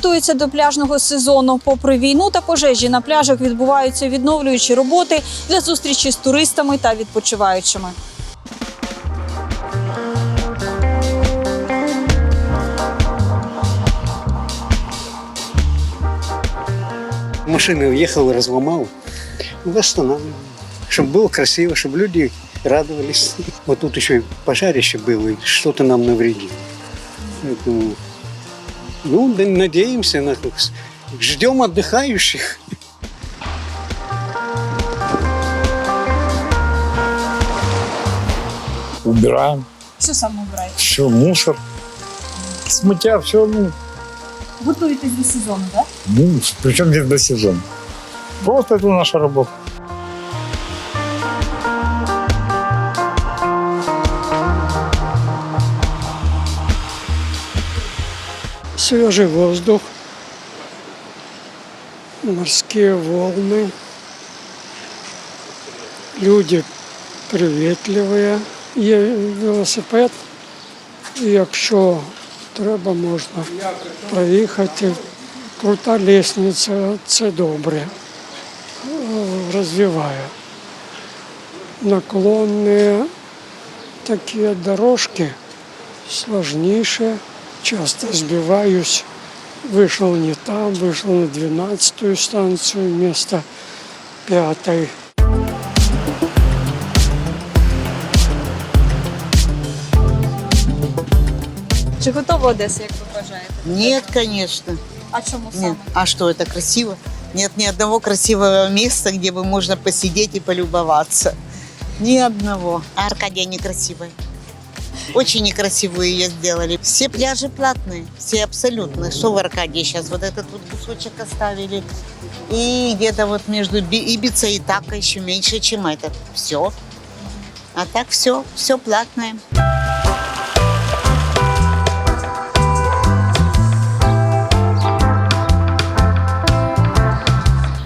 готуються до пляжного сезону. Попри війну та пожежі на пляжах відбуваються відновлюючі роботи для зустрічі з туристами та відпочиваючими. Машины уехал, разломал. Восстанавливаем. Чтобы было красиво, чтобы люди радовались. Вот тут еще и пожарище было, и что-то нам навредило. Поэтому, ну, да, надеемся, на, ждем отдыхающих. убираем, Що саме обираєте? все, мусор, сміття, все, ну, Готуєтесь до сезону, так? ну причем здесь до сезона. Просто это наша работа. Свежий воздух, морские волны, люди привітливі. Є велосипед, і якщо треба, можна проїхати. Крута лестниця, це добре, розвиває. Наклонні такі дорожки сложніше. Часто сбиваюсь. Вышел не там, вышел на 12 станцию вместо пятой. Чи готова Одеса, як ви вважаєте? Нет, конечно. А чому саме? Нет. А что, это красиво? Нет ни одного красивого места, где бы можно посидеть и полюбоваться. Ни одного. А Аркадия некрасивая. Очень некрасивую ее сделали. Все пляжи платные, все абсолютно. Что в Аркадии сейчас? Вот этот вот кусочек оставили. И где-то вот между Би- Ибицей и Така еще меньше, чем этот. Все. А так все, все платное.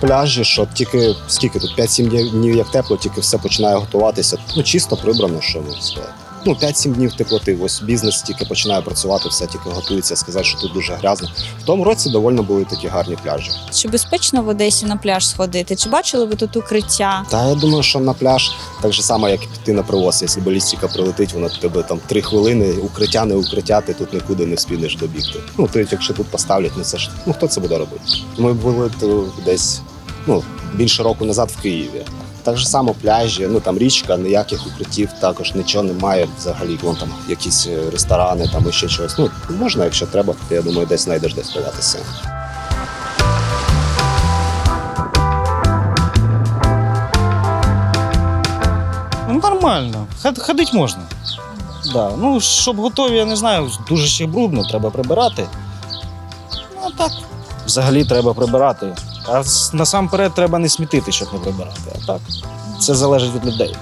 пляжі, що тільки скільки тут 5-7 днів- днів як тепло, тільки все починає готуватися. Ну чисто прибрано, що можна сказати. Ну 5-7 днів теплоти. Ось бізнес тільки починає працювати, все тільки готується. Сказати, що тут дуже грязно. В тому році доволі були такі гарні пляжі. Чи безпечно в Одесі на пляж сходити? Чи бачили ви тут укриття? Та я думаю, що на пляж так же само, як і піти на привоз. Якщо балістика прилетить, вона тебе там 3 хвилини, укриття, не укриття, ти тут нікуди не вспінеш добігти. Ну то якщо тут поставлять, ну це ж ну хто це буде робити? Ми були десь ну більше року назад в Києві. Так же само пляжі, ну там річка, ніяких укриттів також нічого немає. Взагалі, вон там якісь е, ресторани, там і ще щось. Ну можна, якщо треба, то я думаю, десь знайдеш де сховатися. Ну, нормально. Ход- Ходить можна. Да. Ну, щоб готові, я не знаю, дуже ще брудно, треба прибирати. Ну, а так. Взагалі треба прибирати. А насамперед треба не смітити, щоб не прибирати. А так. Це залежить від людей.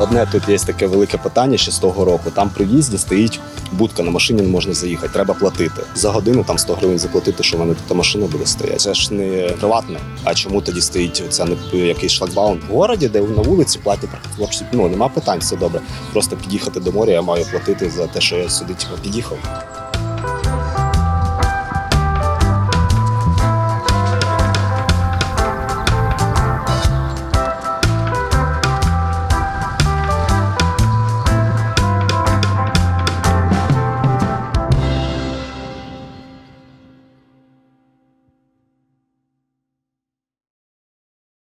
Одне тут є таке велике питання ще з того року. Там при в'їзді стоїть будка, на машині не можна заїхати. Треба платити. За годину там 100 гривень заплатити, що в мене тут машина буде стояти. Це ж не приватне. А чому тоді стоїть це не якийсь шлагбаум? В городі, де на вулиці платять хлопці. Ну нема питань, все добре. Просто під'їхати до моря, я маю платити за те, що я сюди типу, під'їхав.